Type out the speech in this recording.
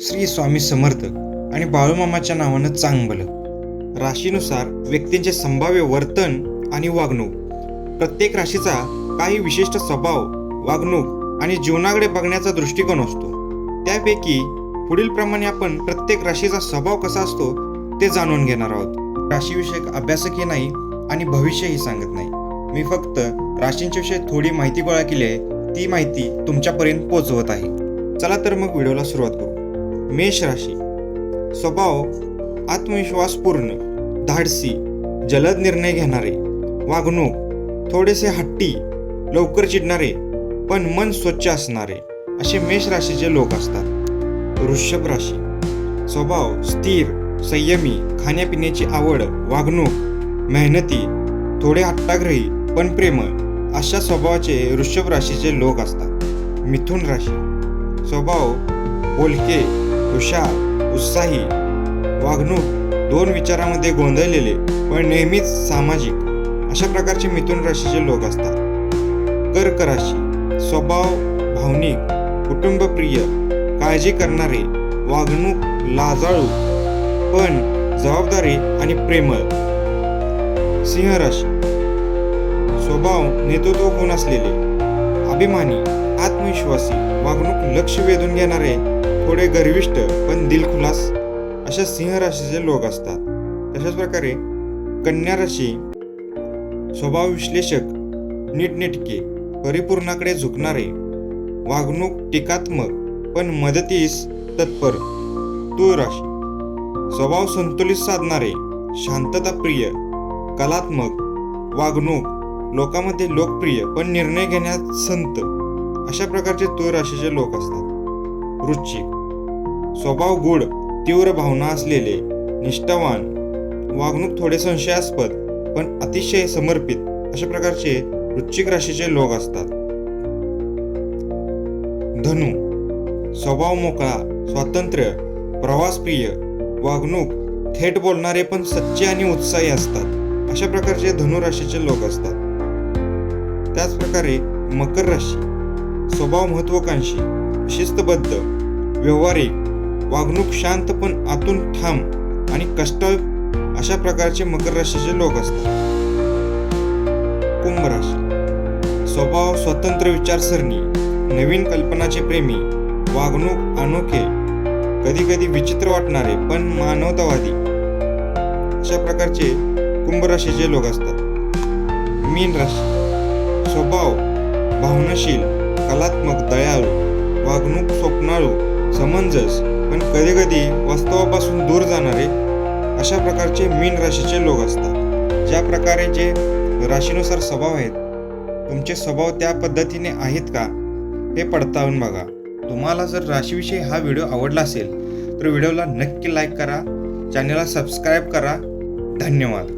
श्री स्वामी समर्थ आणि बाळूमामाच्या नावानं चांगलं. राशीनुसार व्यक्तींचे संभाव्य वर्तन आणि वागणूक. प्रत्येक राशीचा काही विशिष्ट स्वभाव वागणूक आणि जीवनाकडे बघण्याचा दृष्टिकोन असतो. त्यापैकी पुढील प्रमाणे आपण प्रत्येक राशीचा स्वभाव कसा असतो ते जाणून घेणार आहोत. राशीविषयक अभ्यासकही नाही आणि भविष्यही सांगत नाही. मी फक्त राशींच्या विषयी थोडी माहिती गोळा केली आहे. ती माहिती तुमच्यापर्यंत पोहोचवत आहे. चला तर मग व्हिडिओला सुरुवात करू. मेष राशी. स्वभाव आत्मविश्वासपूर्ण धाडसी जलद निर्णय घेणारे वागणूक थोडेसे हट्टी लवकर चिडणारे पण मन स्वच्छ असणारे असे मेष राशीचे लोक असतात. वृषभ राशी. स्वभाव स्थिर संयमी खाण्यापिण्याची आवड वागणूक मेहनती थोडे हट्टाग्रही पण प्रेमळ अशा स्वभावाचे वृषभ राशीचे लोक असतात. मिथुन राशी. स्वभाव बोलके हुशार उत्साही वागणूक दोन विचारामध्ये गोंधळलेले पण नेहमीच सामाजिक अशा प्रकारचे मिथुन राशीचे लोक असतात. कर्क राशी स्वभाव भावनिक कुटुंबप्रिय काळजी करणारे वागणूक लाजाळू पण जबाबदारी आणि प्रेमळ. सिंह राशी स्वभाव नेतृत्व गुण असलेले अभिमानी आत्मविश्वासी वागणूक लक्ष वेधून घेणारे थोडे गर्विष्ट पण दिलखुलास अशा सिंह राशीचे लोक असतात. तशाच प्रकारे कन्या राशी स्वभाव विश्लेषक नीटनेटके परिपूर्णाकडे झुकणारे वागणूक टीकात्मक पण मदतीस तत्पर तूळ राशी. स्वभाव संतुलित साधणारे शांतताप्रिय कलात्मक वागणूक लोकांमध्ये लोकप्रिय पण निर्णय घेण्यात संत अशा प्रकारचे तूळ राशीचे लोक असतात. वृश्चिक. स्वभाव गुढ तीव्र भावना असलेले निष्ठावान. वागणूक थोडे संशयास्पद पण अतिशय समर्पित अशा प्रकारचे वृश्चिक राशीचे लोक असतात. धनु. स्वभाव मोकळा स्वातंत्र्य प्रवासप्रिय. वागणूक थेट बोलणारे पण सच्चे आणि उत्साही असतात. अशा प्रकारचे धनु राशीचे लोक असतात. त्याचप्रकारे मकर राशी. स्वभाव महत्वाकांक्षी शिस्तबद्ध व्यवहारिक वागणूक शांत पण आतून ठाम आणि कष्ट अशा प्रकारचे मकर राशीचे लोक असतात. कुंभ राशी. स्वभाव स्वतंत्र विचारसरणी नवीन कल्पनाचे प्रेमी वागणूक अनोखे कधी कधी विचित्र वाटणारे पण मानवतावादी अशा प्रकारचे कुंभ राशीचे लोक असतात. मीन राशी. स्वभाव भावनाशील कलात्मक दयाळू वागणूक स्वप्नाळू समंजस पण कधी कधी वास्तवापासून दूर जाणारे अशा प्रकारचे मीन राशीचे लोक असतात. ज्या प्रकारे जे राशीनुसार स्वभाव आहेत तुमचे स्वभाव त्या पद्धतीने आहेत का हे पडताळून बघा. तुम्हाला जर राशीविषयी हा व्हिडिओ आवडला असेल तर व्हिडिओला नक्की लाईक करा चॅनलला सबस्क्राईब करा. धन्यवाद.